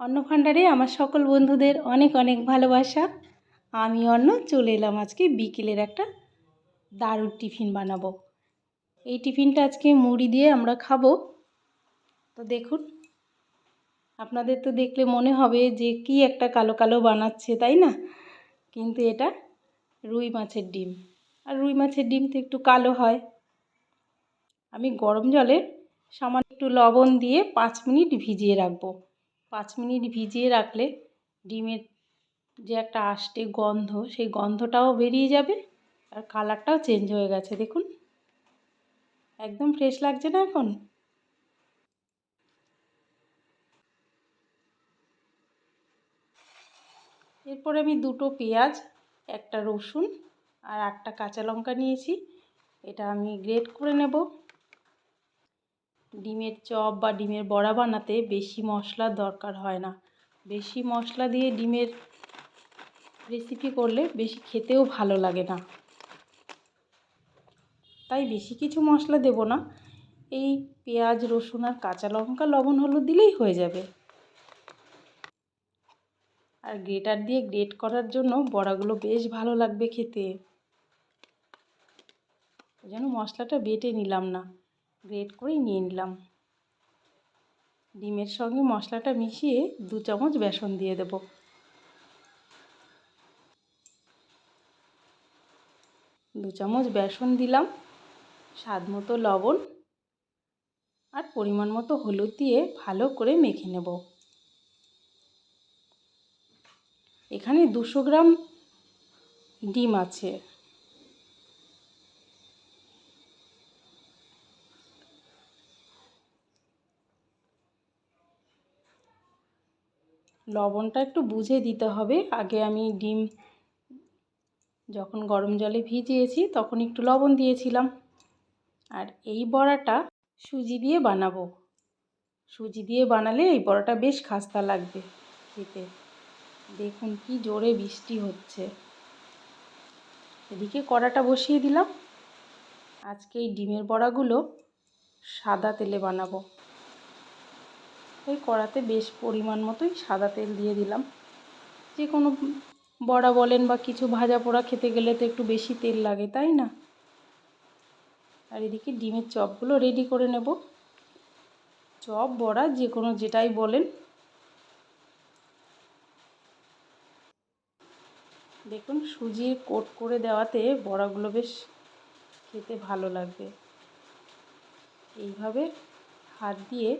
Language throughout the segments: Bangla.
অন্ন ভাণ্ডারে আমার সকল বন্ধুদের অনেক অনেক ভালোবাসা। আমি, অন্ন, চলে এলাম আজকে বিকেলের একটা দারুণ টিফিন বানাবো। এই টিফিনটা আজকে মুড়ি দিয়ে আমরা খাব। তো দেখুন, আপনাদের তো দেখলে মনে হবে যে কি একটা কালো কালো বানাচ্ছে, তাই না? কিন্তু এটা রুই মাছের ডিম। আর রুই মাছের ডিম তো একটু কালো হয়। আমি গরম জলে সামান্য একটু লবণ দিয়ে পাঁচ মিনিট ভিজিয়ে রাখব। পাঁচ মিনিট ভিজিয়ে রাখলে ডিমের যে একটা আষ্টে গন্ধ, সেই গন্ধটাও বেরিয়ে যাবে আর কালারটাও চেঞ্জ হয়ে গেছে, দেখুন। একদম ফ্রেশ লাগছে না এখন? এরপরে আমি দুটো পেঁয়াজ, একটা রসুন আর একটা কাঁচা লঙ্কা নিয়েছি। এটা আমি গ্রেট করে নেব। ডিমের চপ বা ডিমের বড়া বানাতে বেশি মশলার দরকার হয় না। বেশি মশলা দিয়ে ডিমের রেসিপি করলে বেশি খেতেও ভালো লাগে না। তাই বেশি কিছু মশলা দেব না। এই পেঁয়াজ, রসুন আর কাঁচা লঙ্কা, লবণ, হলুদ দিলেই হয়ে যাবে। আর গ্রেটার দিয়ে গ্রেট করার জন্য বড়াগুলো বেশ ভালো লাগবে খেতে। জন্য মশলাটা বেটে নিলাম না। গ্রেট করেই নিয়ে নিলাম। ডিমের সঙ্গে মশলাটা মিশিয়ে দু চামচ বেসন দিয়ে দেব। দু চামচ বেসন দিলাম, স্বাদ মতো লবণ আর পরিমাণ মতো হলুদ দিয়ে ভালো করে মেখে নেব। এখানে দুশো গ্রাম ডিম আছে। লবণটা একটু বুঝে দিতে হবে। আগে আমি ডিম যখন গরম জলে ভিজিয়েছি তখন একটু লবণ দিয়েছিলাম। আর এই বড়াটা সুজি দিয়ে বানাবো। সুজি দিয়ে বানালে এই বড়াটা বেশ খাস্তা লাগবে খেতে। দেখুন কি জোরে বৃষ্টি হচ্ছে। এদিকে কড়াটা বসিয়ে দিলাম। আজকে এই ডিমের বড়াগুলো সাদা তেলে বানাবো। ওই কড়াতে বেশ পরিমাণ মতোই সাদা তেল দিয়ে দিলাম। যে কোনো বড়া বলেন বা কিছু ভাজা পোড়া খেতে গেলে তো একটু বেশি তেল লাগে, তাই না? আর এদিকে ডিমের চপগুলো রেডি করে নেব। চপ, বড়া, যে কোনো যেটাই বলেন। দেখুন, সুজির কোট করে দেওয়াতে বড়াগুলো বেশ খেতে ভালো লাগবে। এইভাবে হাত দিয়ে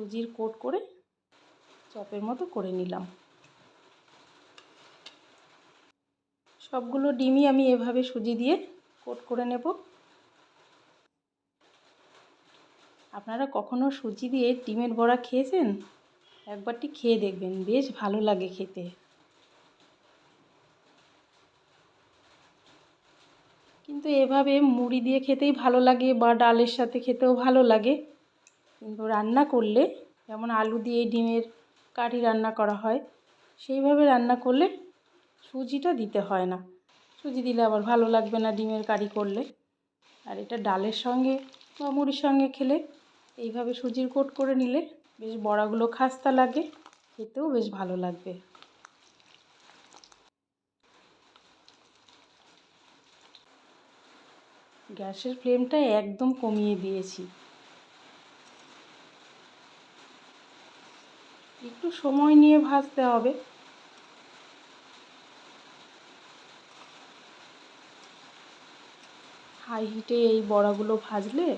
সুজির কোট করে চপের মতো করে নিলাম। সবগুলো ডিমই আমি এভাবে সুজি দিয়ে কোট করে নেব। আপনারা কখনো সুজি দিয়ে ডিমের বড়া খেয়েছেন? একবারটি খেয়ে দেখবেন, বেশ ভালো লাগে খেতে। কিন্তু এভাবে মুড়ি দিয়ে খেতেই ভালো লাগে বা ডালের সাথে খেতেও ভালো লাগে। কিন্তু রান্না করলে, যেমন আলু দিয়ে ডিমের কারি রান্না করা হয়, সেইভাবে রান্না করলে সুজিটা দিতে হয় না। সুজি দিলে আবার ভালো লাগবে না ডিমের কারি করলে। আর এটা ডালের সঙ্গে বা মুড়ির সঙ্গে খেলে, এইভাবে সুজির কোট করে নিলে বেশ বড়াগুলো খাস্তা লাগে, খেতেও বেশ ভালো লাগবে। গ্যাসের ফ্লেমটা একদম কমিয়ে দিয়েছি। একটু সময় নিয়ে ভাজতে হবে। হাই হিটে এই বড়াগুলো ভাজলে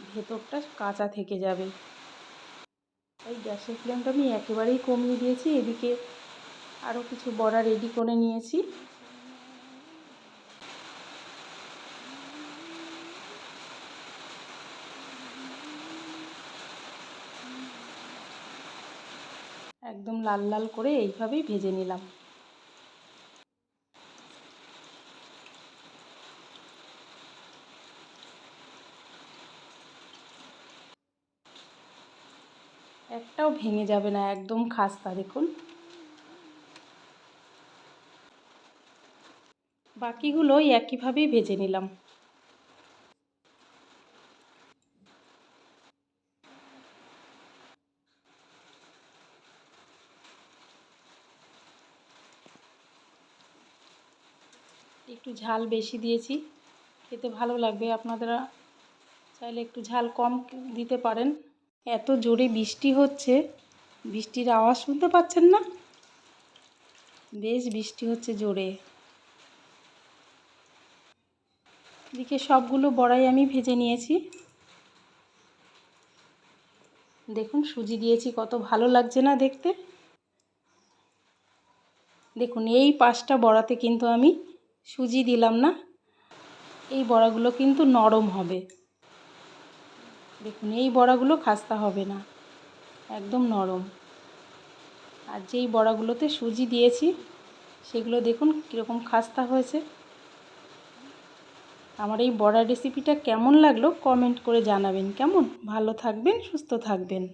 ভেতরটা কাঁচা থেকে যাবে। এই গ্যাসের ফ্লেমটা আমি একেবারেই কমিয়ে দিয়েছি, এদিকে আরও কিছু বড়া রেডি করে নিয়েছি। একদম লাল লাল করে এইভাবেই ভেজে নিলাম। একটাও ভেঙে যাবে না, একদম খাস্তা, দেখুন। বাকিগুলো একইভাবেই ভেজে নিলাম। একটু ঝাল বেশি দিয়েছি। খেতে ভালো লাগবে, আপনারা চাইলে একটু ঝাল কম দিতে পারেন। এত জোরে বৃষ্টি হচ্ছে, বৃষ্টির আওয়াজ শুনতে পাচ্ছেন না? বেশ বৃষ্টি হচ্ছে জোরে। এদিকে সবগুলো বড়াই আমি ভেজে নিয়েছি। দেখুন, সুজি দিয়েছি, কত ভালো লাগছে না দেখতে? দেখুন, এই পাঁচটা বড়াতে কিন্তু আমি সুজি দিলাম না। এই বড়াগুলো কিন্তু নরম হবে। দেখুন, এই বড়াগুলো খাস্তা হবে না। একদম নরম। আর যেই বড়াগুলোতে সুজি দিয়েছি, সেগুলো দেখুন কীরকম খাস্তা হয়েছে। আমার এই বড়া রেসিপিটা কেমন লাগল কমেন্ট করে জানাবেন। কেমন? ভালো থাকবেন, সুস্থ থাকবেন।